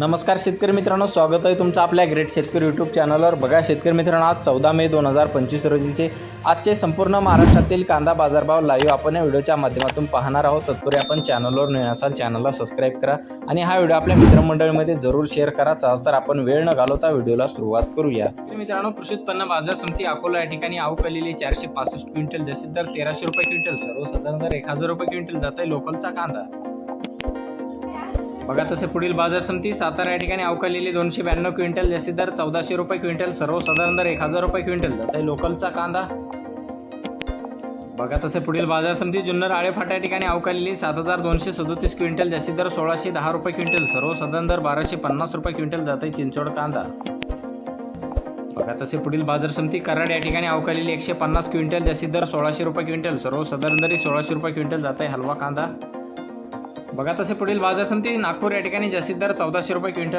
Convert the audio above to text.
नमस्कार शेतकरी मित्रांनो स्वागत आहे तुमचं आपल्या ग्रेट शेतकरी यूट्यूब चॅनलवर बघा शेतकरी मित्रांनो आज चौदा मे दोन हजार पंचवीस रोजीचे आजचे संपूर्ण महाराष्ट्रातील कांदा बाजारभाव लाईव्ह आपण या व्हिडिओच्या माध्यमातून पाहणार आहोत. तत्पूर्वी आपण चॅनलवर नवीन असाल चॅनलला सबस्क्राईब करा आणि हा व्हिडिओ आपल्या मित्रमंडळीमध्ये जरूर शेअर करा. चाल तर आपण वेळ न घालवता व्हिडिओला सुरुवात करूया. मित्रांनो कृषी उत्पन्न बाजार समिती अकोला या ठिकाणी आवकलेली चारशे पासष्ट क्विंटल जसे दर तेराशे रुपये क्विंटल सर्वसाधारण दर एक हजार रुपये क्विंटल जात आहे लोकलचा कांदा. बघा तसे पुढील बाजार समिती सातारा या ठिकाणी अवकालेली दोनशे ब्याण्णव क्विंटल जास्तीत दर चौदाशे रुपये क्विंटल सर्वसाधारण दर एक हजार रुपये क्विंटल. जात आहे लोकलचा कांदा. बघा तसे पुढील बाजार समिती जुन्नर आळेफाटा या ठिकाणी अवकालेली सात हजार दोनशे सदोतीस क्विंटल जास्तीत दर सोळाशे दहा रुपये क्विंटल सर्वसाधारण दर बाराशे पन्नास रुपये क्विंटल जात आहे चिंचोड कांदा. बघा तसे पुढील बाजार समिती कराड या ठिकाणी अवकालेली एकशे पन्नास क्विंटल जास्तीत दर सोळाशे रुपये क्विंटल सर्वसाधारण दरी सोळाशे रुपये क्विंटल जात आहे हलवा कांदा. बघा तसे पुढील बाजार समिती नागपूर या ठिकाणी जास्तीत दर चौदाशे रुपये क्विंटल